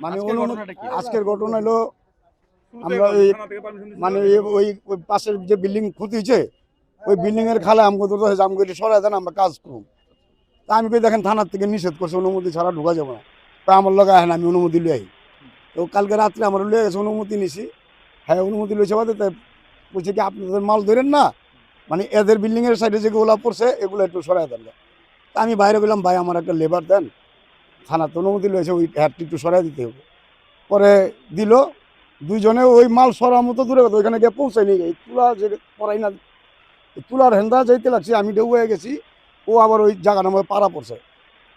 মানে আজকের ঘটনা হলো আমরা ওই মানে ওই- ওই পাশের যে বিল্ডিং ক্ষতি হয়েছে ওই বিল্ডিং এর খালে তো আমগো সরাই দেন আমরা কাজ করুন। তা আমি কই দেখেন থানার থেকে নিষেধ করছে অনুমতি ছাড়া ঢোকা যাবে না। তা আমার লগে আহেন আমি অনুমতি লিয়ে আই। তো কালকে রাত্রে আমার লিয়ে গেছে অনুমতি নিছি। হ্যাঁ অনুমতি লইছে বাদে তাই বলছে কি আপনাদের মাল ধরেন না? মানে এদের বিল্ডিং এর সাইডে যেগুলো পড়ছে এগুলো একটু সরাই দেন। তা আমি বাইরে গেলাম ভাই আমার একটা লেবার দেন। থানাতে অনুমতি লয়েছে ওই হ্যাটটি একটু সরাই দিতে হবে। পরে দিল, দুইজনে ওই মাল সরার মতো দূরে কথা ওইখানে গিয়ে পৌঁছায়নি এই তুলা যে পড়াই না তুলার হেন্দা যাইতে লাগছে, আমি ডেউ হয়ে গেছি, ও আবার ওই জায়গার মধ্যে পাড়া পড়ছে।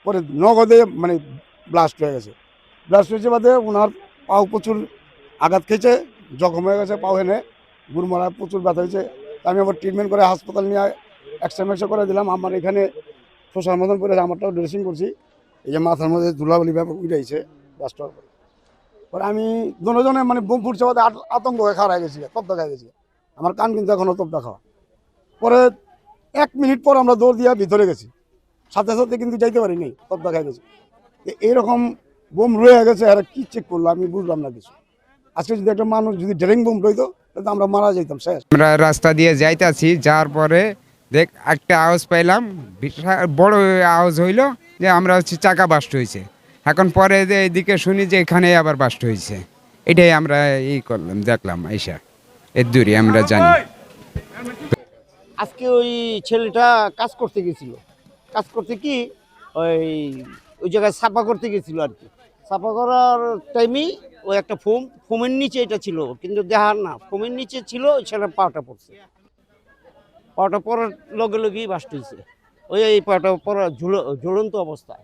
পরে নগদে মানে ব্লাস্ট হয়ে গেছে। ব্লাস্ট হয়েছে বাদে ওনার পাও প্রচুর আঘাত খেয়েছে, জখম হয়ে গেছে পাও হেনে, গুড়মারা প্রচুর ব্যথা হয়েছে। আমি আবার ট্রিটমেন্ট করে হাসপাতাল নিয়ে এক্সরে মেক্সরে করে দিলাম। আমার এখানে শোষার মতন করে আমারটাও ড্রেসিং করছি। এই যে মাথার মধ্যে ধুলাবালি ব্যাপার উঠাইছে ব্লাস্ট পরে। আমি দুজনে মানে বোম ফুটছে আতঙ্ক হয়ে খাওয়া গেছি তপ দেখা গেছি আমার কান কিন্তু এখনও তপ দেখা পরে এক মিনিট পর আমরা দৌড় দিয়ে ভিতরে গেছি। সাথে সাথে কিন্তু যাইতে পারিনি তপ দেখা গেছে। এইরকম বোম রয়ে গেছে, আর কি চেক করল আমি বুঝলাম না কিছু। আজকে যদি একটা মানুষ যদি ড্রেং বোম রইতো, তাহলে আমরা মারা যেতাম শেষ। আমরা রাস্তা দিয়ে যাইতাছি, যাওয়ার পরে দেখ একটা আওয়াজ পাইলাম বিশাল বড় আওয়াজ হইল যে আমরা হচ্ছে চাকা বাস্ট হয়েছে এখন পরে যে এদিকে শুনি যে এখানে আবার বাস্ট হয়েছে এটাই আমরা ই করলাম দেখলাম এইসা এর দূরে আমরা জানি। আজকে ওই ছেলেটা কাজ করতে গেছিল। কাজ করতে কি? ওই ওই জায়গায় সাফা করতে গেছিল আর কি। সাফা করার টাইমেই ওই একটা ফোম ফোমের নিচে এটা ছিল কিন্তু দেখার না। ফোমের নিচে ছিল ওই ছেলের পাটা পড়ছে। পাটা পড়ার লগে লগেই বাস্ট হয়েছে ওই এই পাটা পড়া ঝুল, ঝুলন্ত অবস্থায়।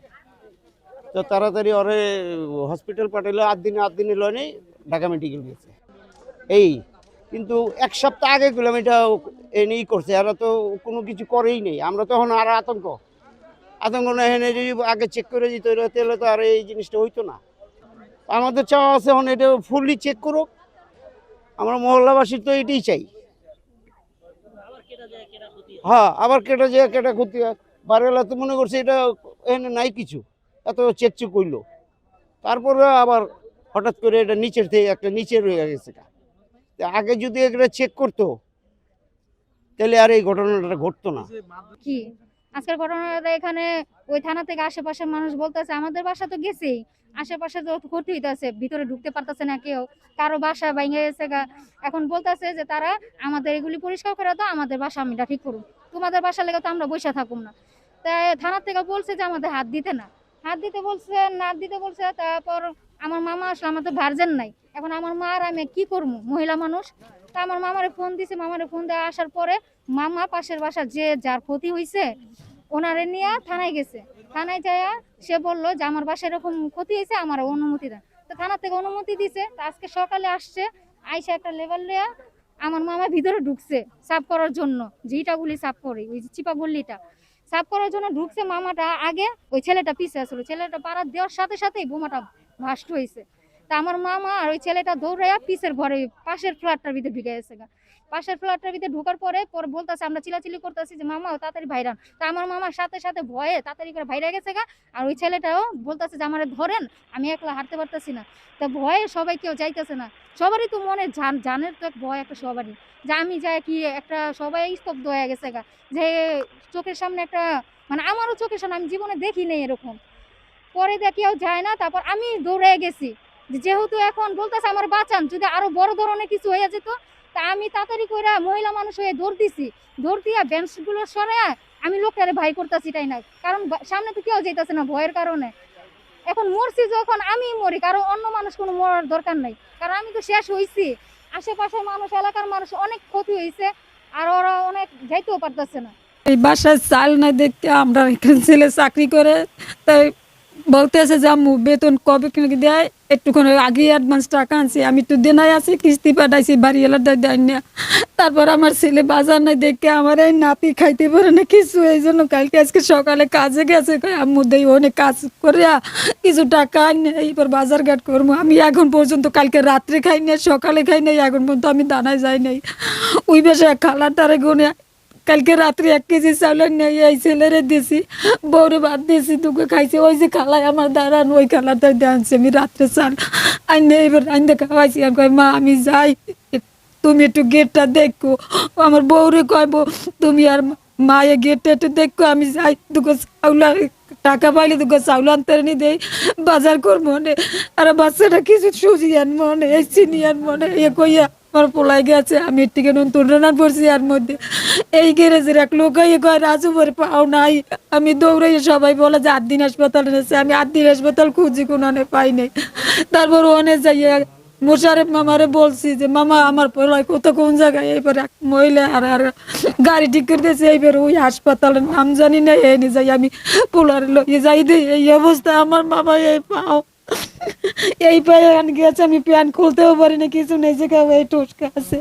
তো তাড়াতাড়ি ওরে হসপিটাল পাঠাইলো, আট দিনে আট দিনে লয় নেই, ঢাকা মেডিকেল গেছে। এই, কিন্তু এক সপ্তাহ আগে গেলাম, এটা এনেই করছে, এরা তো কোনো কিছু করেই নেই। আমরা তখন আর আতঙ্ক। আতঙ্ক না এনে যদি আগে চেক করে দিত তাহলে তো আর এই জিনিসটা হইতো না। আমাদের চাওয়া আছে এখন এটা ফুললি চেক করুক। আমরা মহল্লাবাসীর তো এটাই চাই। হ্যাঁ আবার কেটে যায় কেটে ক্ষতি হয়। বারেলা তো মনে করছে এটা এখানে নাই কিছু। এত চেক চেক করল তারপরে আবার হঠাৎ করে এটা নিচের থেকে একটা নিচে রয়ে গেছে আগে যদি এটা চেক করতো, তাহলে আর এই ঘটনাটা ঘটতো না। কি? আজকের ঘটনাটা এখানে ওই থানা থেকে আশেপাশের মানুষ বলতেছে, আমাদের বাসা তো গেছেই। আশেপাশে তো ক্ষতি হইতাছে, ভিতরে ঢুকতে পারতেছে না কেউ। কারও বাসা ভেঙে গেছে এখন বলতেছে যে, তারা আমাদের এগুলি পরিষ্কার করে দাও, আমাদের বাসা আমরা ঠিক করুন তোমাদের বাসা লেগে তো আমরা বসে থাকুম না। তাই থানা থেকে বলছে যে, আমাদের হাত দিতে না। হাত দিতে বলছে, না দিতে বলছে, তারপর আমার মামা আসলে আমাদের ভার্জেন নাই। এখন আমার মা আর আমি কি করব মহিলা মানুষ? তা আমার মামারে ফোন দিছে, মামারে ফোন দেওয়া আসার পরে মামা পাশের বাসা যে যার ক্ষতি হয়েছে ওনারে নিয়ে থানায় গেছে। থানায় যায় সে বলল যে, আমার বাসায় এরকম ক্ষতি হয়েছে আমার অনুমতি দেন তো থানা থেকে অনুমতি দিছে। তো আজকে সকালে আসছে, আইসা একটা লেবার লিয়া আমার মামা ভিতরে ঢুকছে সাফ করার জন্য জিটাগুলি সাফ করে, ওই যে চিপা গল্লিটা সাফ করার জন্য ঢুকছে মামাটা আগে, ওই ছেলেটা পিছে আসলো ছেলেটা পাড়া দেওয়ার সাথে সাথেই বোমাটা ভাস্ট হয়েছে। তা আমার মামা আর ওই ছেলেটা দৌড়াইয়া পিসের ঘরে, পাশের ফ্ল্যাটটার ভিতরে ঢুকে গেছে গা। পাশের ফ্ল্যাটটার ভিতরে ঢোকার পরে পর বলতেছে, আমরা চিলাচিলি করতেছি যে, মামা তাড়াতাড়ি ভাইরান তা আমার মামার সাথে সাথে ভয়ে তাড়াতাড়ি করে ভাইরা গেছে গা। আর ওই ছেলেটাও বলতেছে যে, আমার ধরেন, আমি একলা হাঁটতে পারতেছি না। তা ভয়ে সবাই কেউ যাইতেছে না। সবারই তো মনে জান, জানের তো ভয় একটা সবারই। যে আমি যাই কি একটা সবাই স্তব্ধ হয়ে গেছে গা। যে চোখের সামনে একটা মানে আমারও চোখের সামনে, আমি জীবনে দেখি নেই এরকম। পরে কেউ যায় না, তারপর আমি দৌড়ে গেছি। যেহেতু এখন বলতেছে, আমার বাঁচান, যদি আরও বড় ধরনের কিছু হয়ে যেত তা আমি তাড়াতাড়ি করে মহিলা মানুষ হয়ে দৌড় দিছি। দৌড় দিয়া বেঞ্চগুলো সরে আমি লোকটারে ভাই করতেছি তাই না কারণ সামনে তো কেউ যেতেছে না ভয়ের কারণে। এখন মরছি যখন আমি মরি, কারণ অন্য মানুষ কোনো মরার দরকার নাই। কারণ আমি তো শেষ হইছি। আশেপাশের মানুষ, এলাকার মানুষ অনেক ক্ষতি হয়েছে আর ওরা অনেক যাইতেও পারতেছে না। এই বাসায় চাল না দেখতে আমরা ছেলে চাকরি করে, তাই বলতেছে যে, আম্মু, বেতন কবে কিনে দেয়, একটুখানি আগে অ্যাডভান্স টাকা আনছি, আমি তো দেনাই আছি, কিস্তি পাঠাইছি বাড়ি এলার দেয় না তারপর আমার ছেলে বাজার নাই, দেখে আমার এই নাতি খাইতে পারে না কিছু, এই জন্য কালকে আজকে সকালে কাজে গেছে আম্মু, দেই, অনেক কাজ করে কিছু টাকা আনে এইবার বাজার ঘাট করব আমি এখন পর্যন্ত কালকে রাত্রে খাই না সকালে খাই নাই, এখন পর্যন্ত আমি দানায় যাই নাই। ওই বেশে খালার তারে গুনে কালকে রাত্রে এক কেজি চাউল নিয়ে এই ছেলেরে দিয়েছি বউরে ভাত দিয়েছি তোকে খাইছে, ওই যে খালায় আমার দাঁড়ান, ওই খালাটা আনছে, আমি রাত্রে চাল আইনে এবার আইনে খাওয়াইছি আমি কই মা, আমি যাই, তুমি একটু গেটটা দেখো। আমার বউরে কয়, বউ, তুমি আর মায়ে গেটটা একটু দেখো, আমি যাই দুটো চাউল আর- টাকা পাইলে দুটো চাউল আনতে নি দেই, বাজার করব আর বাচ্চাটা কিছু সুজি আন মনে, এই চিনি আন মনে, এ কইয়া আমার পোলাই গেছে, আমি টিকে নতুন রান্না পড়ছি আর মধ্যে। এই গ্যারেজের এক লোক রাজু পরে পাও নাই। আমি দৌড়াইয়ে সবাই বলে, যে আট হাসপাতাল এনেছে আমি আট হাসপাতাল খুঁজি, কোনো পাই নাই। তারপর ওনে যাইয়া মোশারেফ মামারে বলছি যে, মামা, আমার পোলাই কত, কোন জায়গায়? এইবার এক মহিলা আর আর গাড়ি ঠিক করে দিয়েছে এইবার ওই হাসপাতালের নাম জানি না, এনে যাই আমি পোলার লইয়ে যাই দিই। এই অবস্থা আমার মামা এই পাও। এই পায়ে গেছে, আমি প্যান্ট খুলতেও পারি না কিছু নেই, যে কেউ এই টুসকা আছে।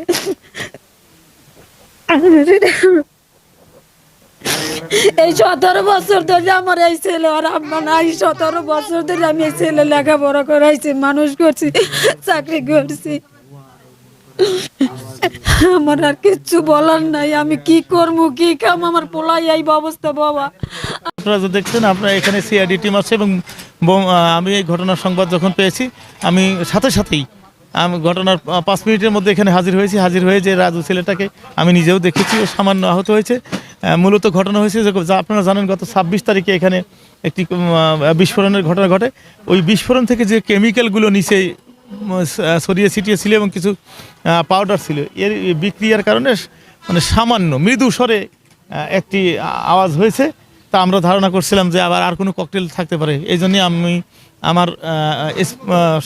এই সতেরো বছর ধরে আমার এই ছেলে আর আম্মা নাই সতেরো বছর ধরে আমি এই ছেলে লেখাপড়া করাইছি, মানুষ করছি, চাকরি করছি। আমার আর কিচ্ছু বলার নাই, আমি কি করব, কি কাম, আমার পোলাই এই অবস্থা, বাবা। আপনারা দেখছেন, আপনারা এখানে সিআইডি টিম আছে এবং আমি এই ঘটনার সংবাদ যখন পেয়েছি, আমি সাথে সাথেই, আমি ঘটনার পাঁচ মিনিটের মধ্যে এখানে হাজির হয়েছি। হাজির হয়ে যে রাজু ছেলেটাকে আমি নিজেও দেখেছি, ও সামান্য আহত হয়েছে। মূলত ঘটনা হয়েছে, যে আপনারা জানেন, গত ছাব্বিশ তারিখে এখানে একটি বিস্ফোরণের ঘটনা ঘটে। ওই বিস্ফোরণ থেকে যে কেমিক্যালগুলো নিচে সরিয়ে ছিটিয়ে ছিল এবং কিছু পাউডার ছিল, এর বিক্রিয়ার কারণে মানে সামান্য, মৃদু স্বরে একটি আওয়াজ হয়েছে। তা আমরা ধারণা করছিলাম যে আবার আর কোনো ককটেল থাকতে পারে। এই জন্যে আমি আমার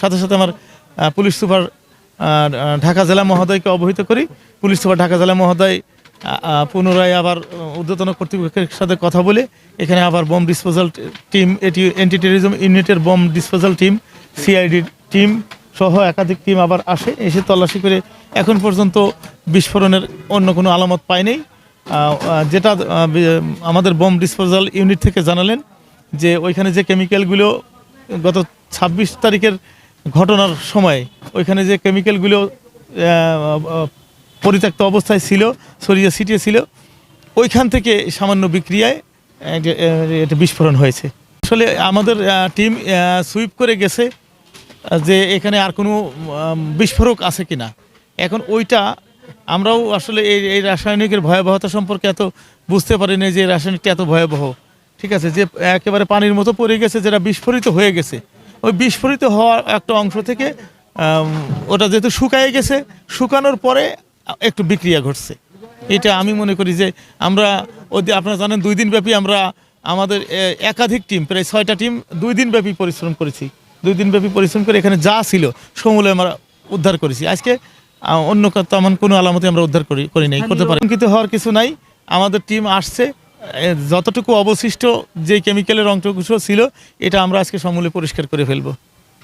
সাথে সাথে আমার পুলিশ সুপার ঢাকা জেলা মহোদয়কে অবহিত করি। পুলিশ সুপার ঢাকা জেলা মহোদয় পুনরায় আবার ঊর্ধ্বতন কর্তৃপক্ষের সাথে কথা বলে এখানে আবার বোম ডিসপোজাল টিম এটি অ্যান্টি টেরিজম ইউনিটের bomb disposal team CID team সহ একাধিক টিম আবার আসে এসে তল্লাশি করে এখন পর্যন্ত বিস্ফোরণের অন্য কোনো আলামত আহ, আহ, যেটা আমাদের বোম ডিসপোজাল ইউনিট থেকে জানালেন যে ওইখানে যে কেমিক্যালগুলো গত ছাব্বিশ তারিখের ঘটনার সময় ওইখানে যে কেমিক্যালগুলো পরিত্যক্ত অবস্থায় ছিল, ছড়িয়ে ছিটিয়ে ছিল, ওইখান থেকে সামান্য বিক্রিয়ায় এটা বিস্ফোরণ হয়েছে। আসলে আমাদের টিম সুইপ করে গেছে যে এখানে আর কোনো বিস্ফোরক আছে কিনা। এখন ওইটা আমরাও আসলে এই এই রাসায়নিকের ভয়াবহতা সম্পর্কে এত বুঝতে পারিনি যে রাসায়নিকটা এত ভয়াবহ। ঠিক আছে, যে একেবারে পানির মতো পড়ে গেছে যেটা বিস্ফোরিত হয়ে গেছে। ওই বিস্ফোরিত হওয়ার একটা অংশ থেকে ওটা যেহেতু শুকায় গেছে, শুকানোর পরে একটু বিক্রিয়া ঘটছে। এটা আমি মনে করি যে আমরা ওই আপনারা জানেন দুই দিন ব্যাপী আমরা আমাদের একাধিক টিম, প্রায় ছয়টা টিম দুই দিন ব্যাপী পরিশ্রম করেছি। দুই দিন ব্যাপী পরিশ্রম করে এখানে যা ছিল সমূলে আমরা উদ্ধার করেছি। আজকে অন্য তেমন কোনো আলামতে আমরা উদ্ধার করি করি নাই করতে পারি। কিন্তু হওয়ার কিছু নাই। আমাদের টিম আসছে। যতটুকু অবশিষ্ট যে কেমিক্যালের অংশগুলো ছিল এটা আমরা আজকে সমূলে পরিষ্কার করে ফেলব।